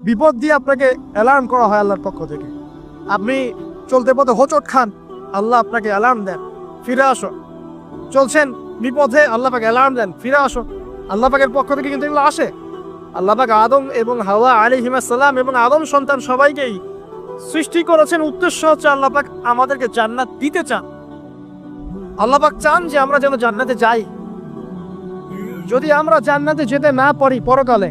বিপদ দিয়ে আপনাকে অ্যালার্ম করা হয় আল্লাহর পক্ষ থেকে। আপনি চলতে পথে হোঁচট খান, আল্লাহ আপনাকে অ্যালার্ম দেন, ফিরে আসো। চলছেন বিপদে আল্লাহ পাকে অ্যালার্ম দেন, ফিরে আসো। আল্লাহ পাকের পক্ষ থেকে কিন্তু এগুলো আসে। আল্লাহ আদম এবং হাওয়া আলী হিমাসাল্লাম এবং আদম সন্তান সবাইকেই সৃষ্টি করেছেন। উদ্দেশ্য হচ্ছে আল্লাহ পাক আমাদেরকে জান্নাত দিতে চান। আল্লাহ পাক চান যে আমরা যেন জান্নাতে যাই। যদি আমরা জান্নাতে যেতে না পারি পরকালে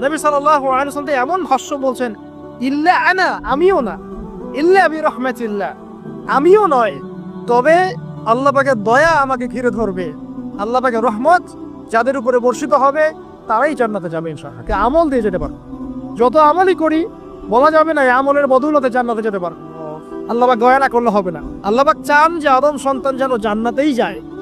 নবী ওয়াসাল্লাম এমন ভাষ্য বলছেন, ইল্লা আনা, আমিও না। ইল্লা বি রহমাতিল্লাহ। আমিও নয়। তবে আল্লাহ পাকের দয়া আমাকে ঘিরে ধরবে। আল্লাহ পাকের রহমত যাদের উপরে বর্ষিত হবে, তারাই জান্নাতে যাবে ইনশাআল্লাহ। আমল দিয়ে যেতে পারবে। যত আমলই করি, বলা যাবে না আমলের বদৌলতে জান্নাতে যেতে পারবে। আল্লাহ পাক দয়া না করলে হবে না। আল্লাহ পাক চান যে আদম সন্তান যেন জান্নাতেই যায়।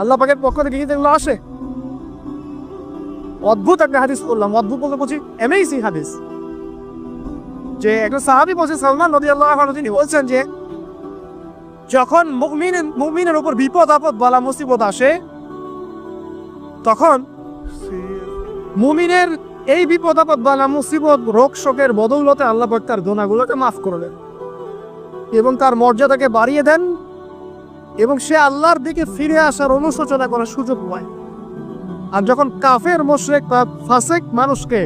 আল্লাহ পাকের পক্ষ থেকে কিন্তু এগুলো আসে? অদ্ভুত একটা হাদিস বললাম অদ্ভুত বলতে বলছি অ্যামেজিং হাদিস। যে একজন সাহাবি বলছে, সালমান নদী আল্লাহ তিনি বলছেন যে, যখন মুমিনের মুমিনের উপর বিপদ আপদ, বলা মুসিবত আসে, তখন মুমিনের এই বিপদ আপদ, বালা মুসিবত, রোগ শোকের বদৌলতে আল্লাহ তার দোনাগুলোকে মাফ করে দেন এবং তার মর্যাদাকে বাড়িয়ে দেন। এবং সে আল্লাহর দিকে ফিরে আসার অনুশোচনা করার সুযোগ পায়। আর যখন কাফের, মোশরেক বা ফাসেক মানুষকে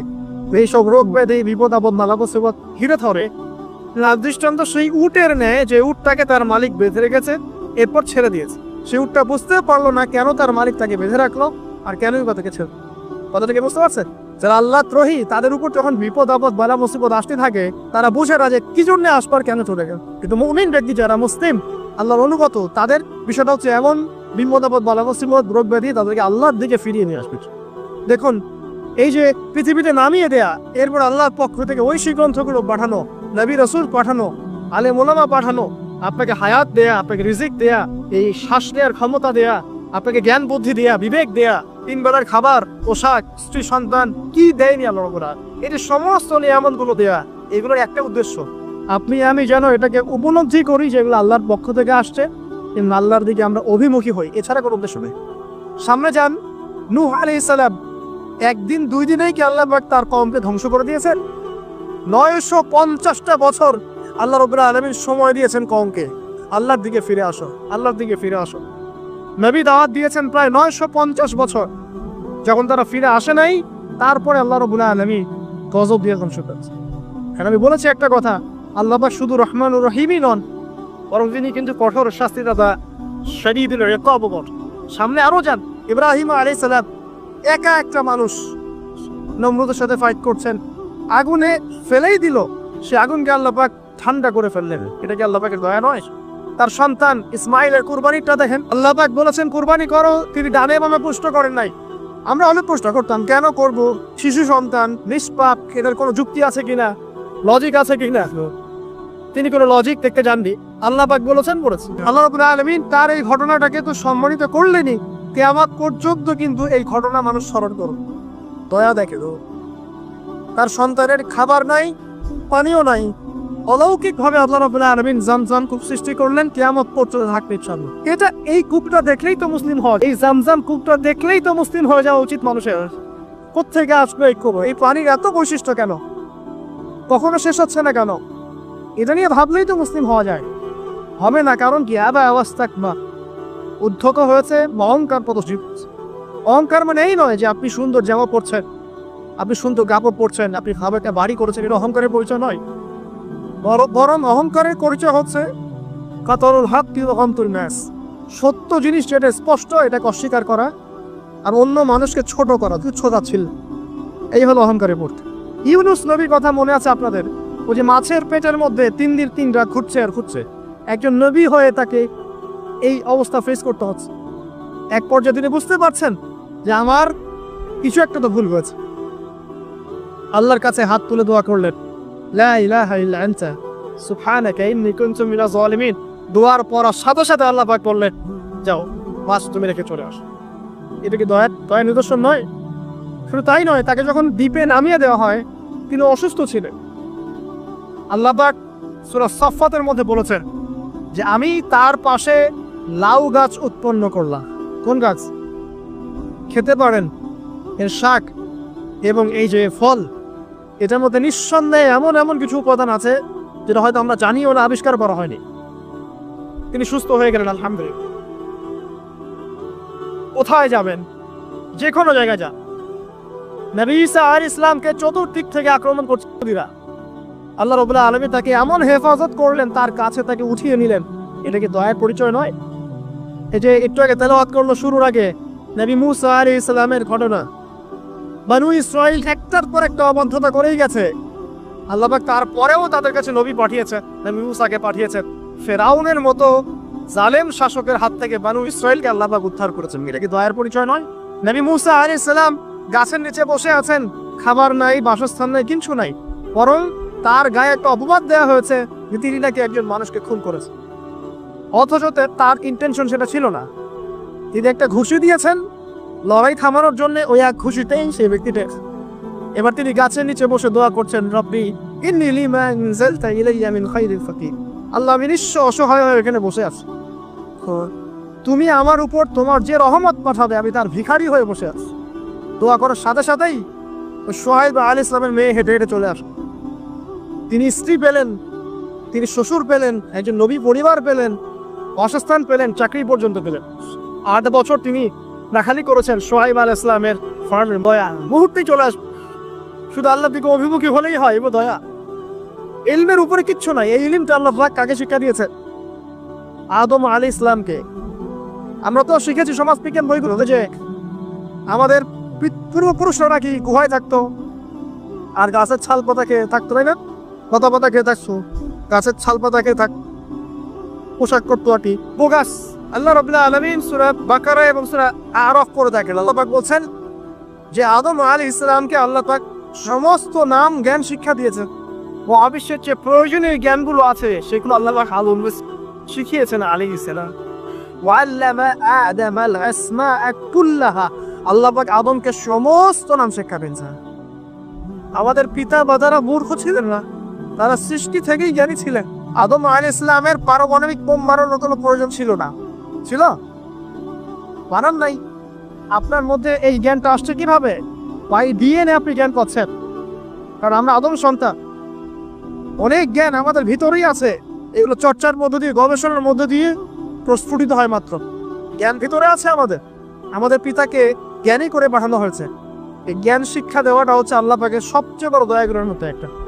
এইসব রোগ ব্যাধি, বিপদ, আপদ নালা মুসিবত ঘিরে ধরে দৃষ্টান্ত সেই উটের নেয় যে উটটাকে তার মালিক বেঁধে রেখেছে, এরপর ছেড়ে দিয়েছে। সে উটটা বুঝতে পারল না কেন তার মালিক তাকে বেঁধে রাখল আর কেনই বা তাকে ছেড়ে কথাটাকে বুঝতে পারছেন যারা আল্লাহ ত্রহি, তাদের উপর যখন বিপদ, আপদ বালা মুসিবত আসতে থাকে, তারা বুঝে না যে কি জন্য আসবার কেন চলে গেল। কিন্তু মুমিন ব্যক্তি যারা মুসলিম আল্লাহর অনুগত, তাদের বিষয়টা হচ্ছে এমন বালা মুসিবত রোগ ব্যাধি তাদেরকে আল্লাহর দিকে ফিরিয়ে নিয়ে আসবে। দেখুন, এই যে পৃথিবীতে নামিয়ে দেয়া, এরপর আল্লাহর পক্ষ থেকে ঐশী গ্রন্থগুলো পাঠানো, নবী রসুল পাঠানো, আলে মোলামা পাঠানো, আপনাকে হায়াত দেয়া, আপনাকে রিজিক দেয়া, এই শ্বাস নেওয়ার ক্ষমতা দেয়া, আপনাকে জ্ঞান বুদ্ধি দেয়া, বিবেক দেয়া, তিন বেলার খাবার, পোশাক, স্ত্রী, সন্তান, কি দেয়নি আল্লাহ যে সমস্ত নিয়ামতগুলো দেয়া, এগুলোর একটা উদ্দেশ্য আপনি, আমি যেন এটাকে উপলব্ধি করি যেগুলো আল্লাহর পক্ষ থেকে আসছে কিন্তু আল্লাহর দিকে আমরা অভিমুখী হই। এছাড়া কোনো উদ্দেশ্য নেই। সামনে যান। নূহ আলি সালাম একদিন, দুই দিনেই কি আল্লাহ তার কমকে ধ্বংস করে দিয়েছেন? নয়শো পঞ্চাশটা বছর আল্লাহ রবুল্লাহ আলমীর সময় দিয়েছেন কমকে আল্লাহর দিকে ফিরে আসো। আল্লাহর দিকে ফিরে আসো। নবী দাওয়াত দিয়েছেন প্রায় নয়শো পঞ্চাশ বছর। যখন তারা ফিরে আসে নাই, তারপরে আল্লাহ রবুল্লাহ আলমী গজব দিয়ে ধ্বংস করেছে। এখন আমি বলেছি একটা কথা। আল্লাহ শুধু রহমান রহিমই নন, বরং তিনি কিন্তু কঠোর শাস্তিদাতা শরীদুল রেকবর সামনে আরও যান। ইব্রাহিম আলাইহিস সালাম একা একটা মানুষ নম্রতার সাথে ফাইট করছেন। আগুনে ফেলেই দিল। সে আগুনকে আল্লাপাক ঠান্ডা করে ফেললেন। এটা কি আল্লাপাকের দয়া নয়? তার সন্তান ইসমাইলের কুরবানিটা দেখেন। আল্লাপাক বলেছেন, কুরবানি করো, তিনি ডানে বামে পুষ্ট করেন নাই। আমরা অনেক প্রশ্ন করতাম, কেন করব? শিশু সন্তান, নিষ্পাপ, এটার কোনো যুক্তি আছে কিনা? লজিক আছে কিনা? তিনি কোনো লজিক দেখতে যাননি। আল্লাহ পাক বলেছেন বলেছেন। আল্লাহ আলামিন তার এই ঘটনাটাকে তো সম্মানিত করলেনই। কেয়ামত পর্যন্ত কিন্তু এই ঘটনা মানুষ স্মরণ করবে দয়া দেখে তো। তার সন্তানের খাবার নাই, পানিও নাই। অলৌকিক ভাবে আল্লাহ রাব্বুল আলামিন জামজাম কূপ সৃষ্টি করলেন, কিয়ামত পর্যন্ত থাকবে ইনশাআল্লাহ। এটা এই কূপটা দেখলেই তো মুসলিম হয় এই জামজাম কূপটা দেখলেই তো মুসলিম হয়ে যাওয়া উচিত মানুষের। কোত্থেকে আসবে এই কূপ? এই পানির এত বৈশিষ্ট্য কেন? কখনো শেষ হচ্ছে না কেন? এটা নিয়ে ভাবলেই তো মুসলিম হওয়া যায়। হবে না, কারণ কি? আবার অবস্থা বা উদ্ধত হয়েছে অহংকার প্রদর্শিত। অহংকার মানে এই নয় যে আপনি সুন্দর জামা পরছেন, আপনি সুন্দর কাপড় পরছেন, আপনি একটা বাড়ি করেছেন, এটা অহংকারের পরিচয় নয়। বর- অহংকারের পরিচয় হচ্ছে কাতরুল হক অন্তর ন্যাস সত্য জিনিস যেটা স্পষ্ট, এটাকে অস্বীকার করা আর অন্য মানুষকে ছোট করা তুচ্ছতা ছিল এই হলো অহংকারের পড়তে ইউনুস নবীর কথা মনে আছে আপনাদের? ওই যে মাছের পেটের মধ্যে তিন দিন তিন রাত ঘুরছে আর ঘুরছে। একজন নবী হয়ে তাকে এই অবস্থা ফেস করতে হচ্ছে। এক পর্যায়ে তিনি বুঝতে পারছেন যে আমার কিছু একটা তো ভুল হয়েছে। আল্লাহর কাছে হাত তুলে দোয়া করলেন দোয়ার পড়ার সাথে সাথে আল্লাহ পাক বললেন, যাও, মাছ তুমি রেখে চলে আসো। এটা কি দয়া দয়া নিদর্শন নয়? শুধু তাই নয়, তাকে যখন দ্বীপে নামিয়ে দেওয়া হয়, তিনি অসুস্থ ছিলেন। আল্লাহ পাক সফাতের মধ্যে বলেছেন যে আমি তার পাশে লাউ গাছ উৎপন্ন করলাম। কোন গাছ? খেতে পারেন এর শাক এবং এই যে ফল, এটার মধ্যে নিঃসন্দেহে এমন এমন কিছু উপাদান আছে যেটা হয়তো আমরা জানিও না, আবিষ্কার করা হয়নি। তিনি সুস্থ হয়ে গেলেন, আলহামদুলিল্লাহ। কোথায় যাবেন? যে কোনো জায়গায় যান। নবী ঈসা আর ইসলামকে চতুর্দিক থেকে আক্রমণ করছে। আল্লাহ রবুল্লাহ আলমী তাকে এমন হেফাজত করলেন, তার কাছে তাকে উঠিয়ে নিলেন। এটা কি দয়ার পরিচয় নয়? এই যে একটু আগে তেলাওয়াত করল শুরুর আগে, নবী মুসা আলী ইসলামের ঘটনা। বানু ইসরাইল একটার পর একটা অবাধ্যতা করেই গেছে। আল্লাহবাক তারপরেও তাদের কাছে নবী পাঠিয়েছেন, নবী মুসাকে পাঠিয়েছেন। ফেরাউনের মতো জালেম শাসকের হাত থেকে বানু ইসরাইলকে আল্লাহ পাক উদ্ধার করেছেন। এটা কি দয়ার পরিচয় নয়? নবী মুসা আলী ইসলাম গাছের নিচে বসে আছেন, খাবার নাই, বাসস্থান নাই কিছু নাই। বরং তার গায়ে একটা অপবাদ দেওয়া হয়েছে যে তিনি নাকি একজন মানুষকে খুন করেছে অথচ তার ইন্টেনশন সেটা ছিল না। তিনি একটা ঘুষি দিয়েছেন লড়াই থামানোর জন্য ওই এক ঘুষিতেই সেই ব্যক্তিটা এবার তিনি গাছের নিচে বসে দোয়া করছেন রব্বি আল্লাহ আমি নিঃস্ব অসহায় হয়ে এখানে বসে আছি। তুমি আমার উপর তোমার যে রহমত পাঠাবে আমি তার ভিখারি হয়ে বসে আছি। দোয়া করার সাথে সাথেই সোহাইব আল ইসলামের মেয়ে হেঁটে হেঁটে চলে আসে। তিনি স্ত্রী পেলেন, তিনি শ্বশুর পেলেন, একজন নবী পরিবার পেলেন, বাসস্থান পেলেন, চাকরি পর্যন্ত পেলেন। আট বছর তিনি রাখালি করেছেন সোহাইব আল ইসলামের ফার্মের দয়া। মুহূর্তেই চলে আসবে শুধু আল্লাহ দিকে অভিমুখী হলেই হয় এবার দয়া ইলমের উপরে কিচ্ছু নাই, এই ইলিমটা আল্লাহ পাক কাকে শিক্ষা দিয়েছে আদম আলী ইসলামকে। আমরা তো শিখেছি সমাজ বিজ্ঞান বইগুলোতে যে আমাদের পূর্বপুরুষরা নাকি গুহায় থাকতো, আর গাছের ছাল পাতা খেয়ে থাকতো, তাই না? পাতা পাতা খেয়ে থাকতো গাছের ছাল পাতা খেয়ে থাক। পোশাক করতো কি বোগাস আল্লাহ রবিল্লা আলমিন সুরা বাকারা এবং সুরা আরফ করে থাকেন। আল্লাপাক বলছেন যে, আদম আলী ইসলামকে আল্লাহ পাক সমস্ত নাম জ্ঞান শিক্ষা দিয়েছেন। ও অবশ্যই যে প্রয়োজনীয় জ্ঞানগুলো আছে, সেগুলো আল্লাহ পাক আলম শিখিয়েছেন আলী ইসলাম ওয়াল্লামা আদম আল আসমা কুল্লাহা। আল্লাহ পাক আদমকে সমস্ত নাম শিক্ষা দিয়েছেন। আমাদের পিতা মাতারা মূর্খ ছিলেন না। তারা সৃষ্টি থেকেই জ্ঞানী ছিলেন। আদম আলী ইসলামের পারমাণবিক বোম বানানোর কোনো প্রয়োজন ছিল না। ছিল? বানান নাই। আপনার মধ্যে এই জ্ঞানটা আসছে কীভাবে? বাই ডিএনএ আপনি জ্ঞান পাচ্ছেন। কারণ আমরা আদম সন্তান। অনেক জ্ঞান আমাদের ভিতরেই আছে। এগুলো চর্চার মধ্য দিয়ে, গবেষণার মধ্য দিয়ে প্রস্ফুটিত হয় মাত্র। জ্ঞান ভিতরে আছে আমাদের। আমাদের পিতাকে জ্ঞানী করে পাঠানো হয়েছে। এই জ্ঞান শিক্ষা দেওয়াটা হচ্ছে আল্লাহ পাকে সবচেয়ে বড় দয়াগুলোর মধ্যে একটা।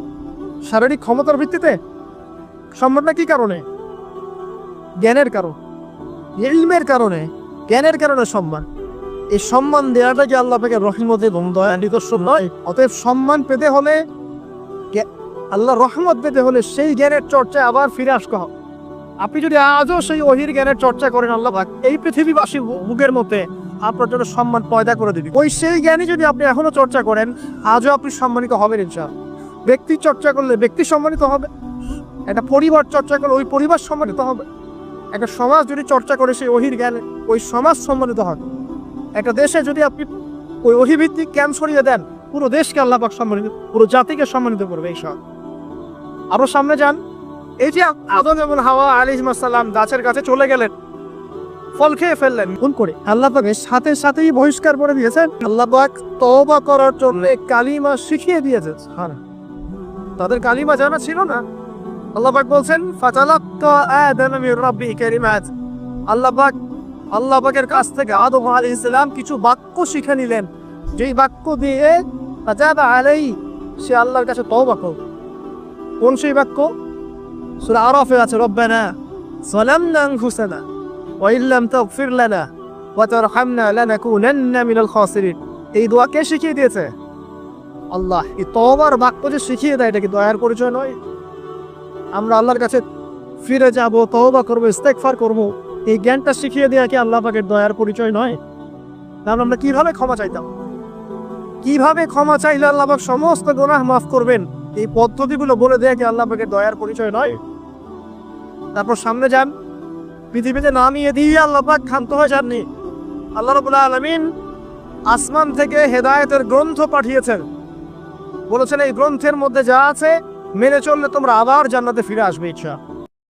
শারীরিক ক্ষমতার ভিত্তিতে? সম্ভব সম্মানটা কি কারণে? জ্ঞানের কারণ। ইলমের কারণে, জ্ঞানের কারণে সম্মান। এই সম্মান দেওয়াটা যে আল্লাহ পাকে রহমত দয়া নিদর্শন নয়? অতএব সম্মান পেতে হলে আল্লাহ রহমত পেতে হলে সেই জ্ঞানের চর্চায় আবার ফিরে আসতে হবে। আপনি যদি আজও সেই অহির জ্ঞানের চর্চা করেন আল্লাহ পাক, এই পৃথিবীবাসী বুকের মধ্যে আপনার জন্য সম্মান পয়দা করে দিবি। ওই সেই জ্ঞানই যদি আপনি এখনও চর্চা করেন, আজও আপনি সম্মানিত হবেন ইনশাআল্লাহ। ব্যক্তি চর্চা করলে ব্যক্তি সম্মানিত হবে। একটা পরিবার চর্চা করলে ওই পরিবার সম্মানিত হবে। একটা সমাজ যদি চর্চা করে সেই অহির জ্ঞানে, ওই সমাজ সম্মানিত হবে। একটা দেশে যদি আপনি ওই অহিভিত্তিক জ্ঞান ছড়িয়ে দেন, পুরো দেশকে আল্লাহ পাক সম্মানিত, পুরো জাতিকে সম্মানিত করবে এই সব আরও সামনে যান। এই যে আদম এবং হাওয়া আলী সাল্লাম গাছের কাছে চলে গেলেন। ফল খেয়ে ফেললেন। কোন করে। আল্লাহ পাকে সাথে সাথেই বহিষ্কার করে দিয়েছেন। আল্লাহ পাক করার জন্য কালিমা শিখিয়ে দিয়েছেন। হ্যাঁ তাদের কালিমা জানা ছিল না। আল্লাহ পাক বলছেন, ফাতালাক্কা আদম মির রাব্বি কালিমাত। আল্লাহ পাক, আল্লাহ পাকের কাছ থেকে আদম আলাইহিস সালাম কিছু বাক্য শিখে নিলেন। যেই বাক্য দিয়ে আলাই সে আল্লাহর কাছে তওবা করবে কোন সেই বাক্য? সূরা আরাফে আছে, রব্বানা সালামনা আনফুসানা ওয়া ইল্লাম তাগফির লানা ওয়া তারহামনা লানাকুনান্না মিনাল খাসিরিন। এই দোয়া কে শিখিয়ে দিয়েছে? আল্লাহ, এই তওবার বাক্য যে শিখিয়ে দেয়, এটা কি দয়ার পরিচয় নয়? আমরা আল্লাহর কাছে ফিরে যাব, তওবা করব, ইস্তেগফার করব। এই জ্ঞানটা শিখিয়ে দেওয়া কি আল্লাহ পাকের দয়ার পরিচয় নয়? তাহলে আমরা কীভাবে ক্ষমা চাইতাম? কীভাবে ক্ষমা চাইলে আল্লাহ পাক সমস্ত গোনাহ মাফ করবেন? এই পদ্ধতিগুলো বলে দেয়া কি আল্লাহ পাকের দয়ার পরিচয় নয়? তারপর সামনে যান। পৃথিবীতে নামিয়ে দিয়ে আল্লাহ পাক ক্ষান্ত হয়ে যাননি। আল্লাহ রবুল্লাহ আলমিন আসমান থেকে হেদায়েতের গ্রন্থ পাঠিয়েছেন। বলেছেন এই গ্রন্থের মধ্যে যা আছে মেনে চললে তোমরা আবার জান্নাতে ফিরে আসবে ইচ্ছা